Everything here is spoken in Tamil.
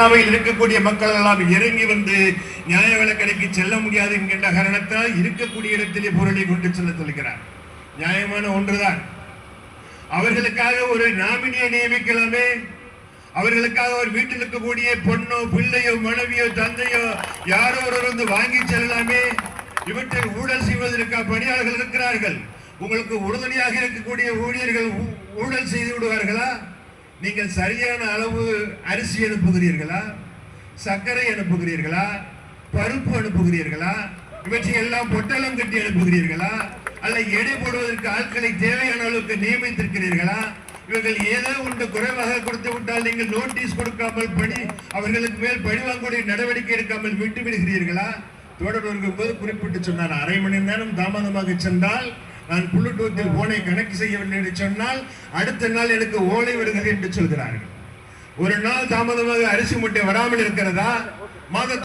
சபையில் இருக்கக்கூடிய மக்கள் எல்லாம் இறங்கி வந்து நியாய விலக்கடைக்கு செல்ல முடியாது என்கின்ற காரணத்தால் இருக்கக்கூடிய இடத்திலே பொருளை கொண்டு செல்ல சொல்கிறார். நியாயமான ஒன்றுதான். அவர்களுக்காக ஒரு நாமினியை நியமிக்கலாமே. அவர்களுக்காக ஒரு வீட்டில் இருக்கக்கூடிய பொண்ணோ பிள்ளையோ மனைவியோ தந்தையோ யாரோ ஒருவர் வந்து வாங்கி செல்லலாமே. இவற்றை ஊழல் செய்வதற்காக பணியாளர்கள் இருக்கிறார்கள். உங்களுக்கு உறுதுணையாக இருக்கக்கூடிய ஊழியர்கள் ஊ- ஊழல் செய்து விடுவார்களா? நீங்கள் சரியான அளவு அரிசி அனுப்புகிறீர்களா? சர்க்கரை அனுப்புகிறீர்களா? பருப்பு அனுப்புகிறீர்களா? இவற்றை எல்லாம் பொட்டலம் கட்டி அனுப்புகிறீர்களா? அல்ல எடை போடுவதற்கு ஆட்களை தேவையான அளவுக்கு நியமித்திருக்கிறீர்களா? இவர்கள் ஏதோ ஒன்று குறைவாக கொடுத்து விட்டால் நீங்கள் நோட்டீஸ் கொடுக்காமல் பணி அவர்களுக்கு மேல் பழிவாங்கக்கூடிய நடவடிக்கை எடுக்காமல் விட்டு விடுகிறீர்களா? தொடர் போது குறிப்பிட்டு சொன்னார் அரை மணி நேரம் தாமதமாக சென்றால் நான் புள்ளுட்டூத்தில் போனை கணக்கு செய்யவில்லை என்று சொன்னால் அடுத்த நாள் எனக்கு ஓலை விடுகிறது என்று சொல்கிறார்கள். ஒரு நாள் தாமதமாக அரிசி மூட்டை வராமல் இருக்கிறதா? மாத